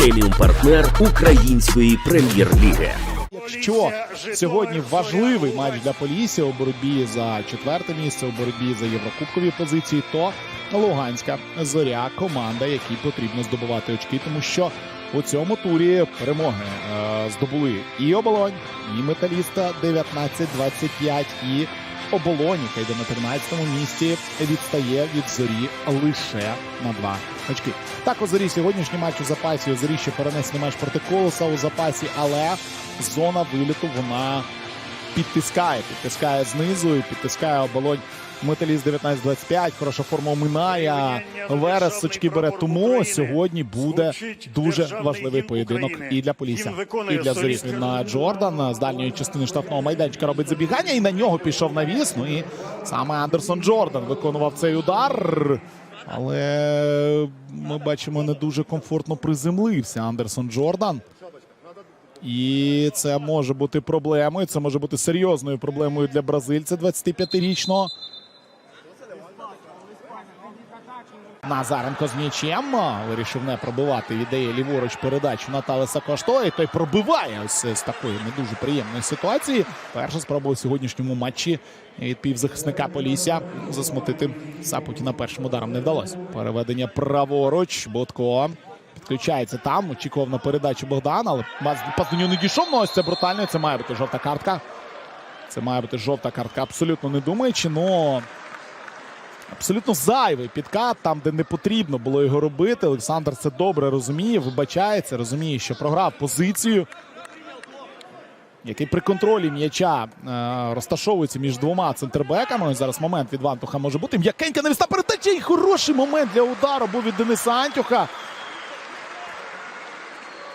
преміум партнер української прем'єр-ліги. Якщо сьогодні важливий матч для Полісся у боротьбі за четверте місце, у боротьбі за єврокубкові позиції, то Луганська зоря команда, якій потрібно здобувати очки, тому що у цьому турі перемоги е, здобули і оболонь, і металіста 19-25, і оболонь, яка йде на 13-му місці, відстає від зорі лише на два очки. Так у зорі сьогоднішній матч у запасі. У зорі ще перенесений матч проти колоса у запасі, але зона виліту вона підтискає. Підтискає знизу і підтискає оболонь. Металіст 19-25, хороша форма оминає. Верес очки бере. Тому сьогодні буде дуже важливий поєдинок і для Полісся, і для зорі. На Джордан з дальньої частини штрафного майданчика робить забігання, і на нього пішов навіс. Ну і саме Андерсон Джордан виконував цей удар. Але ми бачимо, не дуже комфортно приземлився Андерсон Джордан. І це може бути проблемою. Це може бути серйозною проблемою для бразильця 25-річного. Назаренко з м'ячем вирішив не пробивати. Віддає ліворуч передачу на Талеса Кошто. І той пробиває ось з такої не дуже приємної ситуації. Перша спроба у сьогоднішньому матчі від півзахисника Полісся засмутити Сапутіна першим ударом не вдалося. Переведення праворуч. Бодко підключається там. Очікував на передачу Богдан, але пас до нього не дійшов. Ну ось це брутально. Це має бути жовта картка. Це має бути жовта картка, абсолютно не думаючи. Ну абсолютно зайвий підкат, там, де не потрібно було його робити. Олександр це добре розуміє, вибачається, розуміє, що програв позицію. Який при контролі м'яча е, розташовується між двома центрбеками. Ось зараз момент від Вантуха може бути. М'якенька навісна передача і хороший момент для удару був від Дениса Антюха.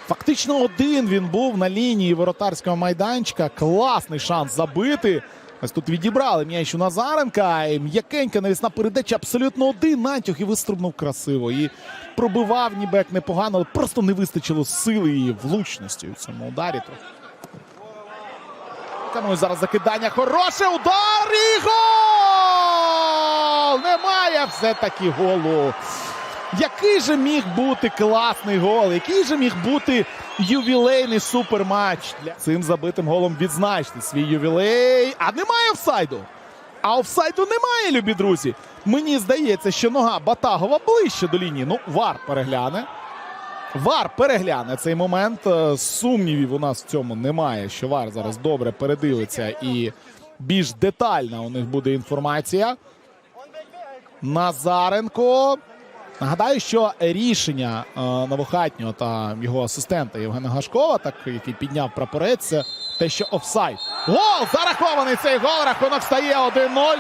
Фактично один він був на лінії воротарського майданчика. Класний шанс забити. Ось тут відібрали м'яч у Назаренка. М'якенька навісна передача абсолютно один. Нантюх і вистрибнув красиво. І пробивав ніби як непогано, але просто не вистачило сили і влучності у цьому ударі. Тому і зараз закидання. Хороше удар і гол! Немає все-таки голу. Який же міг бути класний гол? Який же міг бути ювілейний суперматч? Цим забитим голом відзначити свій ювілей. А немає офсайду. А офсайду немає, любі друзі. Мені здається, що нога Батагова ближче до лінії. Ну, вар перегляне. Вар перегляне цей момент. Е, Сумнівів у нас в цьому немає. Що Вар зараз добре передивиться і більш детальна у них буде інформація. Назаренко. Нагадаю, що рішення е, Новохатнього та його асистента Євгена Гашкова, так який підняв прапорець, те, що офсайд. Гол! Зарахований цей гол. Рахунок стає 1-0.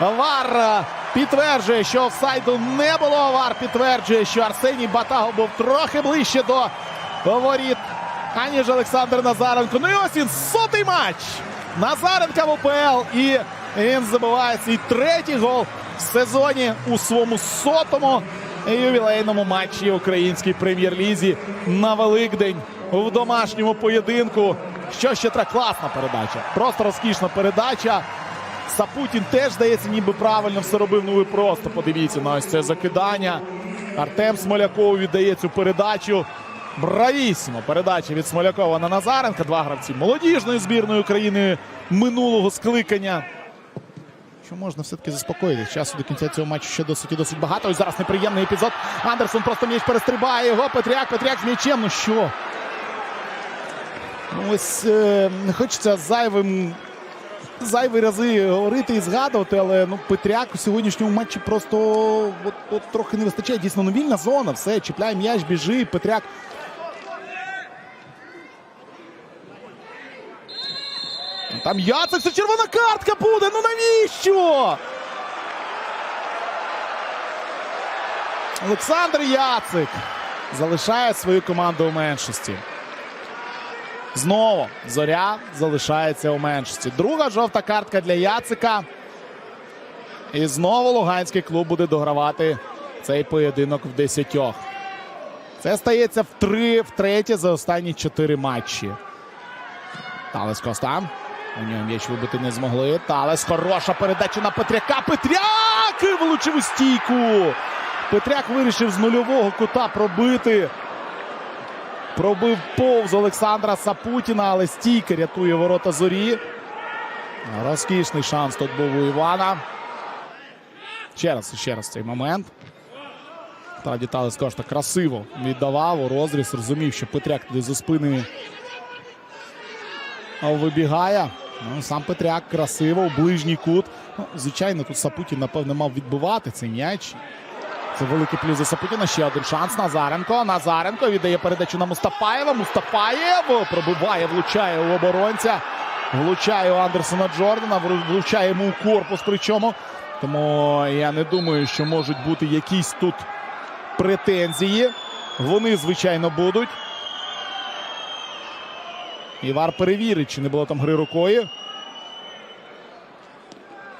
Вар е, підтверджує, що офсайду не було. Вар підтверджує, що Арсеній Батагов був трохи ближче до воріт, аніж Олександр Назаренко. Ну і ось він сотий матч. Назаренка в УПЛ. І він забиває свій третій гол в сезоні у своєму сотому ювілейному матчі українській прем'єр-лізі на Великдень в домашньому поєдинку. Що ще треба? Класна передача. Просто розкішна передача. Сапутін теж здається, ніби правильно все робив. Ну ви просто подивіться на ось це закидання. Артем Смоляков віддає цю передачу. Бравісімо! Передача від Смолякова на Назаренка. Два гравці молодіжної збірної України минулого скликання. Що можна все-таки заспокоїти. Часу до кінця цього матчу ще досить і досить багато. Ось зараз неприємний епізод. Андерсон просто м'яч перестрибає. Його Петряк, Петряк з м'ячем. Ну що? Ну ось е, не хочеться зайвим. Зайві рази говорити і згадувати, але ну Петряк у сьогоднішньому матчі просто от, от трохи не вистачає. Дійсно, ну вільна зона, все, чіпляє м'яч, біжи. Петряк Там Яцик, це червона картка буде. Ну навіщо? Олександр Яцик залишає свою команду у меншості. Знову зоря залишається у меншості. Друга жовта картка для Яцика. І знову Луганський клуб буде догравати цей поєдинок в десятьох. Це стається в три, втретє за останні чотири матчі. Талес Коста. У нього м'яч вибити не змогли. Талес хороша передача на Петряка. Петряк І влучив у стійку. Петряк вирішив з нульового кута пробити. Пробив повз Олександра Сапутіна, але стійка рятує ворота зорі. Розкішний шанс тут був у Івана. Ще раз, ще раз цей момент. Та Віталій Скошта красиво віддавав у розріз. Розумів, що Петряк туди за спини вибігає. Ну, сам Петряк красиво у ближній кут. Ну, звичайно, тут Сапутін, напевно, мав відбивати цей м'яч. Це великий плюс за Сапутіна. Ще один шанс. Назаренко. Назаренко віддає передачу на Мустафаєва. Мустафаєв пробиває, влучає у оборонця. Влучає у Андерсона Джордана. Влучає йому у корпус. Причому. Тому я не думаю, що можуть бути якісь тут претензії. Вони, звичайно, будуть. Івар перевірить, чи не було там гри рукою.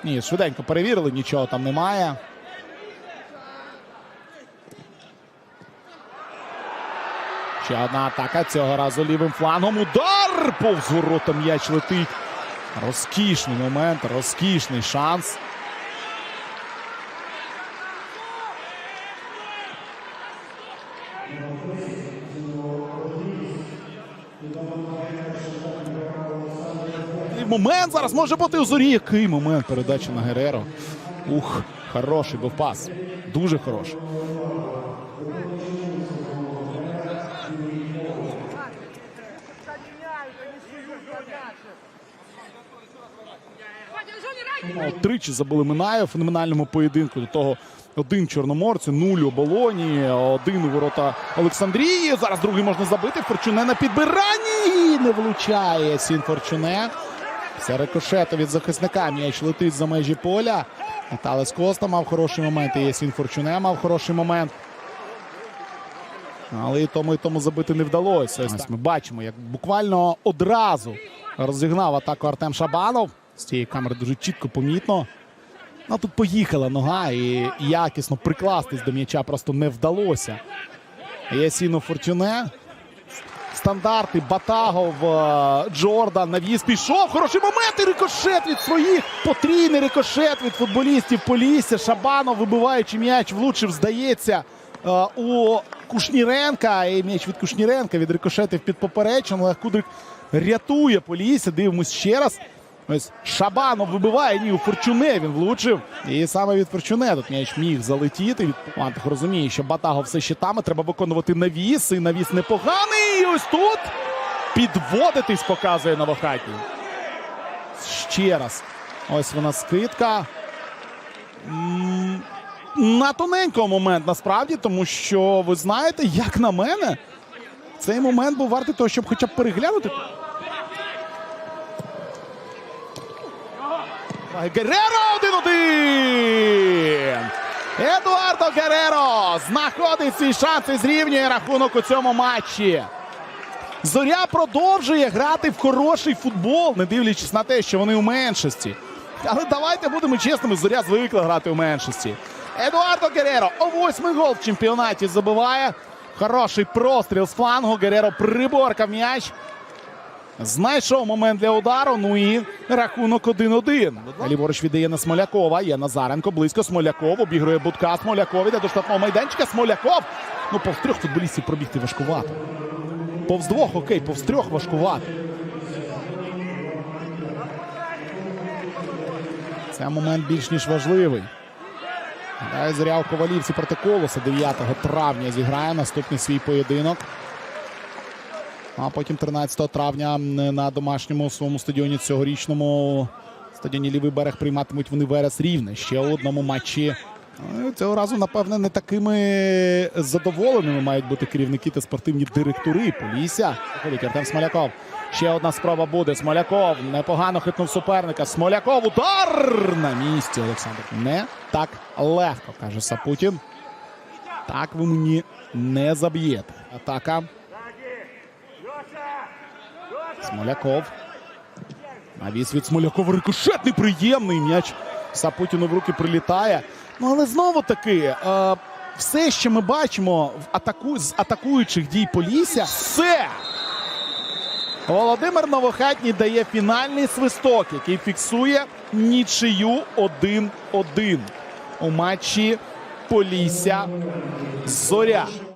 Ні, швиденько перевірили, нічого там немає. Ще одна атака. Цього разу лівим флангом. Удар! Повз ворота м'яч летить. Розкішний момент, розкішний шанс. І Момент зараз може бути у зорі. Який момент передача на Гереро. Ух, хороший був пас. Дуже хороший. Тричі забили Минаєв у феноменальному поєдинку. До того один чорноморці, нуль у Болоні, один у ворота Олександрії. Зараз другий можна забити. Форчуне на підбиранні. Не влучає Сін Форчуне. Це рикошету від захисника. М'яч летить за межі поля. Талес Коста мав хороший момент. І Єсін Форчуне мав хороший момент. Але і тому, і тому забити не вдалося. Ось ми бачимо, як буквально одразу розігнав атаку Артем Шабанов. З цієї камери дуже чітко помітно. Ну тут поїхала нога і якісно прикластись до м'яча просто не вдалося. Ясіно Фортюне. Стандарти Батагов, е, Джордан, навіс пішов. Хороший момент і рикошет від своїх. Потрійний рикошет від футболістів Полісся. Шабанов, вибиваючи м'яч, влучив, здається, е, у Кушніренка. І м'яч від Кушніренка від рикошетів під поперечину. Але Кудрик рятує Полісся. Дивимось ще раз. Ось Шабанов вибиває, ні, у Форчуне він влучив. І саме від Форчуне тут м'яч міг залетіти. Антих розуміє, що Батагов все щитами, треба виконувати навіс. І навіс непоганий. І ось тут підводитись показує Новохатній. Ще раз. Ось вона скидка. На тоненького момент насправді, тому що ви знаєте, як на мене, цей момент був вартий того, щоб хоча б переглянути. Гереро 1-1! Едуардо Гереро знаходить свій шанс і зрівнює рахунок у цьому матчі. Зоря продовжує грати в хороший футбол, не дивлячись на те, що вони у меншості. Але давайте будемо чесними, зоря звикла грати у меншості. Едуардо Гереро о восьмий гол в чемпіонаті забиває. Хороший простріл з флангу. Гереро приборкав м'яч. Знайшов момент для удару. Ну і рахунок 1-1. Ліворуч віддає на Смолякова. Є Назаренко близько. Смоляков обігрує Будка. Смоляков іде до штрафного майданчика. Смоляков. Ну, повз трьох футболістів пробігти важкувато. Повз двох, окей, повз трьох важкувато. Це момент більш ніж важливий. Гадаю, Зоря у Ковалівці проти Колоса 9 травня зіграє наступний свій поєдинок. А потім 13 травня на домашньому своєму стадіоні цьогорічному стадіоні Лівий берег прийматимуть вони Верес Рівне. Ще у одному матчі. Ну, Цього разу, напевне, не такими задоволеними мають бути керівники та спортивні директори Полісся. Ходить Артем Смоляков. Ще одна спроба буде. Смоляков непогано хитнув суперника. Смоляков удар на місці. Олександр. Не так легко, каже Сапутін. Так ви мені не заб'єте. Атака. Смоляков. Навіс від Смолякова рикошетний приємний м'яч. Сапутіну в руки прилітає. Ну але знову таки, е, все, що ми бачимо в атаку... з атакуючих дій Полісся, все. Володимир Новохатній дає фінальний свисток, який фіксує нічию 1-1 у матчі Полісся Зоря.